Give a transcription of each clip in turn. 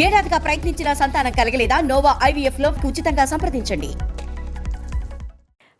ఏడాదిగా ప్రయత్నించిన సంతానం కలగలేదా? నోవా ఐవీఎఫ్లో ఉచితంగా సంప్రదించండి.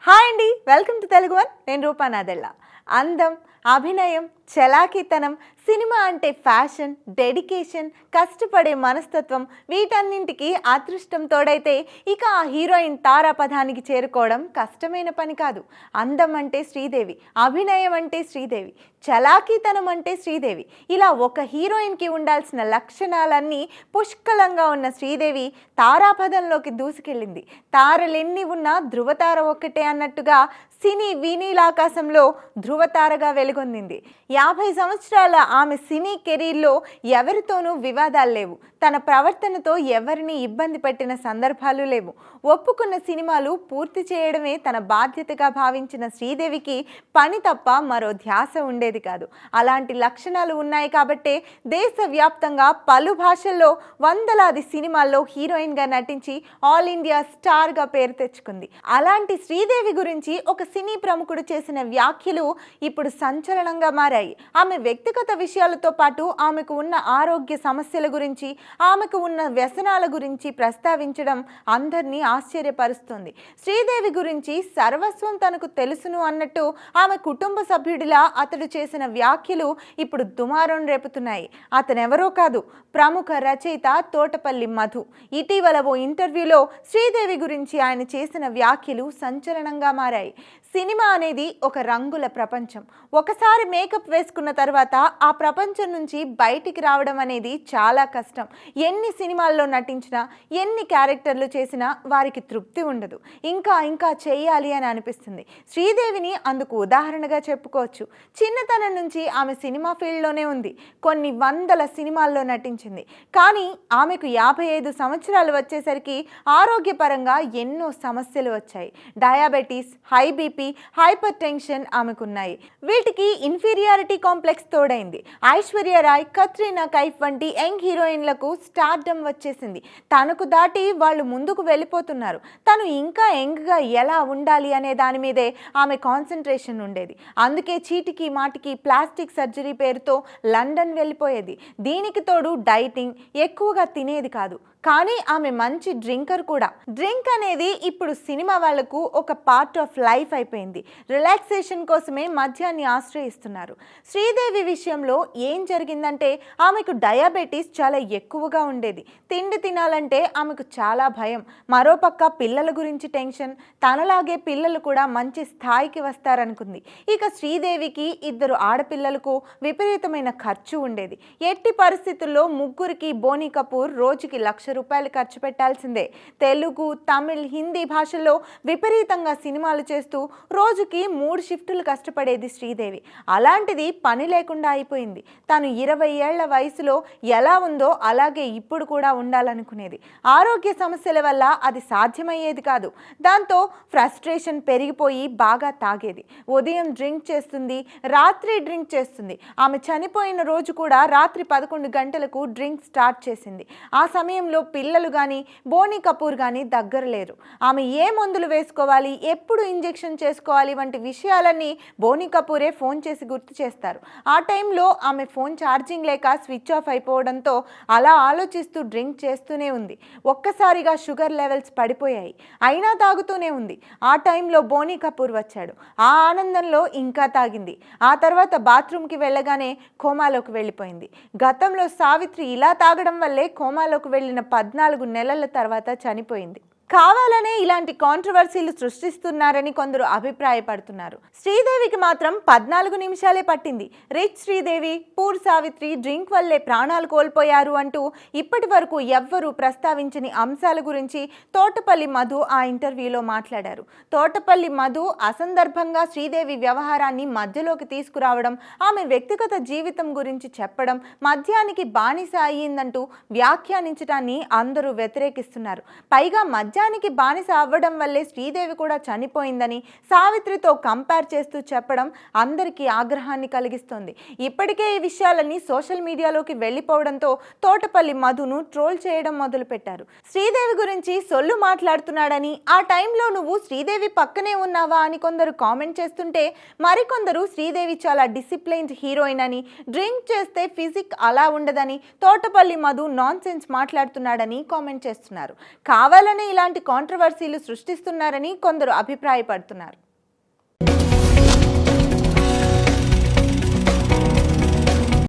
హాయ్ అండి వెల్కమ్ టు తెలుగు వన్. నేను రూపానాదెళ్ళ అందం అభినయం చలాకితనం సినిమా అంటే ఫ్యాషన్ డెడికేషన్ కష్టపడే మనస్తత్వం వీటన్నింటికి అదృష్టం తోడైతే ఇక ఆ హీరోయిన్ తారాపథానికి చేరుకోవడం కష్టమైన పని కాదు. అందం అంటే శ్రీదేవి అభినయం అంటే శ్రీదేవి చలాకీతనం అంటే శ్రీదేవి. ఇలా ఒక హీరోయిన్కి ఉండాల్సిన లక్షణాలన్నీ పుష్కలంగా ఉన్న శ్రీదేవి తారాపథంలోకి దూసుకెళ్ళింది. తారలెన్ని ఉన్నా ధృవతార ఒక్కటే అన్నట్టుగా సినీ వినీలాకాశంలో ధృవతారగా వెలుగొందింది యాభై సంవత్సరాల ఆమె సినీ కెరీర్లో ఎవరితోనూ వివాదాలు లేవు. తన ప్రవర్తనతో ఎవరిని ఇబ్బంది పెట్టిన సందర్భాలు లేవు. ఒప్పుకున్న సినిమాలు పూర్తి చేయడమే తన బాధ్యతగా భావించిన శ్రీదేవికి పని తప్ప మరో ధ్యాస ఉండేది కాదు. అలాంటి లక్షణాలు ఉన్నాయి కాబట్టే దేశవ్యాప్తంగా పలు భాషల్లో వందలాది సినిమాల్లో హీరోయిన్గా నటించి ఆల్ ఇండియా స్టార్గా పేరు తెచ్చుకుంది. అలాంటి శ్రీదేవి గురించి ఒక సినీ ప్రముఖుడు చేసిన వ్యాఖ్యలు ఇప్పుడు సంచలనంగా మారాయి. ఆమె వ్యక్తిగత విషయాలతో పాటు ఆమెకు ఉన్న ఆరోగ్య సమస్యల గురించి ఆమెకు ఉన్న వ్యసనాల గురించి ప్రస్తావించడం అందరినీ ఆశ్చర్యపరుస్తుంది. శ్రీదేవి గురించి సర్వస్వం తనకు తెలుసును అన్నట్టు ఆమె కుటుంబ సభ్యుడిలా అతడు చేసిన వ్యాఖ్యలు ఇప్పుడు దుమారం రేపుతున్నాయి. అతనెవరో కాదు ప్రముఖ రచయిత తోటపల్లి మధు. ఇటీవల ఓ ఇంటర్వ్యూలో శ్రీదేవి గురించి ఆయన చేసిన వ్యాఖ్యలు సంచలనంగా మారాయి. సినిమా అనేది ఒక రంగుల ప్రపంచం. ఒకసారి మేకప్ వేసుకున్న తర్వాత ఆ ప్రపంచం నుంచి బయటికి రావడం అనేది చాలా కష్టం. ఎన్ని సినిమాల్లో నటించినా ఎన్ని క్యారెక్టర్లు చేసినా వారికి తృప్తి ఉండదు. ఇంకా ఇంకా చేయాలి అని అనిపిస్తుంది. శ్రీదేవిని అందుకు ఉదాహరణగా చెప్పుకోవచ్చు. చిన్నతనం నుంచి ఆమె సినిమా ఫీల్డ్లోనే ఉంది. కొన్ని వందల సినిమాల్లో నటించింది. కానీ ఆమెకు యాభై ఐదు సంవత్సరాలు వచ్చేసరికి ఆరోగ్యపరంగా ఎన్నో సమస్యలు వచ్చాయి. Diabetes high BP hypertension ఆమెకున్నాయి. వీటికి ఇన్ఫీరియారిటీ కాంప్లెక్స్ తోడైంది. ఐశ్వర్య రాయ్ కత్రీనా కైఫ్ వంటి యంగ్ హీరోయిన్లకు స్టార్డమ్ వచ్చేసింది. తనకు దాటి వాళ్ళు ముందుకు వెళ్ళిపోతున్నారు. తను ఇంకా యంగ్గా ఎలా ఉండాలి అనే దాని మీదే ఆమె కాన్సన్ట్రేషన్ ఉండేది. అందుకే చీటికి మాటికి ప్లాస్టిక్ సర్జరీ పేరుతో లండన్ వెళ్ళిపోయేది. దీనికి తోడు డైటింగ్ ఎక్కువగా తినేది కాదు. కానీ ఆమె మంచి డ్రింకర్ కూడా. డ్రింక్ అనేది ఇప్పుడు సినిమా వాళ్ళకు ఒక పార్ట్ ఆఫ్ లైఫ్ అయిపోయింది. రిలాక్సేషన్ కోసమే మద్యాన్ని ఆశ్రయిస్తున్నారు. శ్రీదేవి విషయంలో ఏం జరిగిందంటే ఆమెకు డయాబెటీస్ చాలా ఎక్కువగా ఉండేది. తిండి తినాలంటే ఆమెకు చాలా భయం. మరోపక్క పిల్లల గురించి టెన్షన్. తనలాగే పిల్లలు కూడా మంచి స్థాయికి వస్తారనుకుంది. ఇక శ్రీదేవికి ఇద్దరు ఆడపిల్లలకు విపరీతమైన ఖర్చు ఉండేది. ఎట్టి పరిస్థితుల్లో ముగ్గురికి బోని కపూర్ రోజుకి లక్ష రూపాయలు ఖర్చు పెట్టాల్సిందే. తెలుగు తమిళ్ హిందీ భాషల్లో విపరీతంగా సినిమాలు చేస్తూ రోజుకి మూడు షిఫ్టులు కష్టపడేది శ్రీదేవి. అలాంటిది పని లేకుండా అయిపోయింది. తను ఇరవై ఏళ్ళ వయసులో ఎలా ఉందో అలాగే ఇప్పుడు కూడా ఉండాలనుకునేది. ఆరోగ్య సమస్యల వల్ల అది సాధ్యమయ్యేది కాదు. దాంతో ఫ్రస్ట్రేషన్ పెరిగిపోయి బాగా తాగేది. ఉదయం డ్రింక్ చేస్తుంది రాత్రి డ్రింక్ చేస్తుంది. ఆమె చనిపోయిన రోజు కూడా రాత్రి పదకొండు గంటలకు డ్రింక్ స్టార్ట్ చేసింది. ఆ సమయంలో పిల్లలు కానీ బోని కపూర్ కానీ దగ్గర లేరు. ఆమె ఏ మందులు వేసుకోవాలి ఎప్పుడు ఇంజెక్షన్ చేసుకోవాలి వంటి విషయాలన్నీ బోని కపూరే ఫోన్ చేసి గుర్తు చేస్తారు. ఆ టైంలో ఆమె ఫోన్ ఛార్జింగ్ లేక స్విచ్ ఆఫ్ అయిపోవడంతో అలా ఆలోచిస్తూ డ్రింక్ చేస్తూనే ఉంది. ఒక్కసారిగా షుగర్ లెవెల్స్ పడిపోయాయి. అయినా తాగుతూనే ఉంది. ఆ టైంలో బోని కపూర్ వచ్చాడు. ఆ ఆనందంలో ఇంకా తాగింది. ఆ తర్వాత బాత్రూమ్కి వెళ్ళగానే కోమాలోకి వెళ్ళిపోయింది. గతంలో సావిత్రి ఇలా తాగడం వల్లే కోమాలోకి వెళ్ళిన పద్నాలుగు నెలల తర్వాత చనిపోయింది. కావాలనే ఇలాంటి కాంట్రవర్సీలు సృష్టిస్తున్నారని కొందరు అభిప్రాయపడుతున్నారు. శ్రీదేవికి మాత్రం పద్నాలుగు నిమిషాలే పట్టింది. Rich Sridevi poor Savitri drink వల్లే ప్రాణాలు కోల్పోయారు అంటూ ఇప్పటి వరకు ఎవ్వరూ ప్రస్తావించని అంశాల గురించి తోటపల్లి మధు ఆ ఇంటర్వ్యూలో మాట్లాడారు. తోటపల్లి మధు అసందర్భంగా శ్రీదేవి వ్యవహారాన్ని మధ్యలోకి తీసుకురావడం ఆమె వ్యక్తిగత జీవితం గురించి చెప్పడం మద్యానికి బానిస అయ్యిందంటూ వ్యాఖ్యానించడాన్ని అందరూ వ్యతిరేకిస్తున్నారు. పైగా మద్య నిజానికి బానిస అవ్వడం వల్లే శ్రీదేవి కూడా చనిపోయిందని సావిత్రితో కంపేర్ చేస్తూ చెప్పడం అందరికీ ఆగ్రహాన్ని కలిగిస్తుంది. ఇప్పటికే ఈ విషయాలన్నీ సోషల్ మీడియాలోకి వెళ్ళిపోవడంతో తోటపల్లి మధును ట్రోల్ చేయడం మొదలుపెట్టారు. శ్రీదేవి గురించి సొల్లు మాట్లాడుతున్నాడని ఆ టైంలో నువ్వు శ్రీదేవి పక్కనే ఉన్నావా అని కొందరు కామెంట్ చేస్తుంటే మరికొందరు శ్రీదేవి చాలా డిసిప్లైన్డ్ హీరోయిన్ అని డ్రింక్ చేస్తే ఫిజిక్ అలా ఉండదని తోటపల్లి మధు నాన్ సెన్స్ మాట్లాడుతున్నాడని కామెంట్ చేస్తున్నారు. కావాలనే ఇలాంటి కాంట్రవర్సీలు సృష్టిస్తున్నారని కొందరు అభిప్రాయపడుతున్నారు.